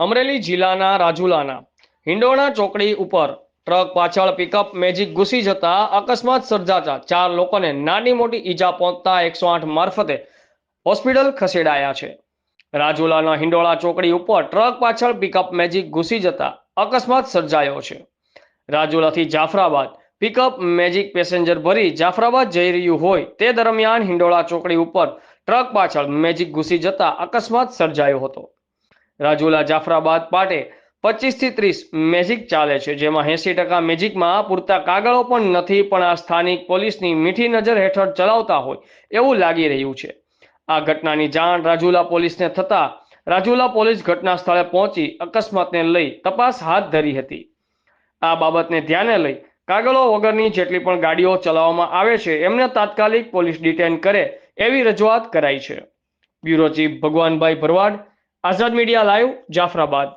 અમરેલી જિલ્લાના રાજુલાના. હિંડોણા ચોકડી ઉપર ટ્રક પાછળ પિકઅપ મેજિક ઘૂસી જતા અકસ્માત સર્જાતા ચાર લોકોને નાની મોટી ઈજા પહોંચતા એકસો આઠ મારફતે હોસ્પિટલ ખસેડાયા છે. રાજુલાના હિંડોળા ચોકડી ઉપર ટ્રક પાછળ પિકઅપ મેજિક ઘૂસી જતા અકસ્માત સર્જાયો છે. રાજુલાથી જાફરાબાદ પિકઅપ મેજિક પેસેન્જર ભરી જાફરાબાદ જઈ રહ્યું હોય તે દરમિયાન હિંડોળા ચોકડી ઉપર ટ્રક પાછળ મેજિક ઘૂસી જતા અકસ્માત સર્જાયો હતો. રાજુલા જાફરાબાદ પાટે પચીસથી ત્રીસ મેજિક ચાલે છે, જેમાં એંસી ટકા મેજિકમાં પૂરતા કાગળો પણ નથી, પણ આ સ્થાનિક પોલીસની મીઠી નજર હેઠળ ચલાવતા હોય એવું લાગી રહ્યું છે. આ ઘટનાની જાણ રાજુલા પોલીસને થતાં રાજુલા પોલીસ ઘટના સ્થળે પહોંચી અકસ્માતને લઈ તપાસ હાથ ધરી હતી. આ બાબતને ધ્યાને લઈ કાગળો વગરની જેટલી પણ ગાડીઓ ચલાવવામાં આવે છે, એમને તાત્કાલિક પોલીસ ડિટેન કરે એવી રજૂઆત કરાઈ છે. Bureau chief Bhagwanbhai Bharwad Azad media live Jafrabad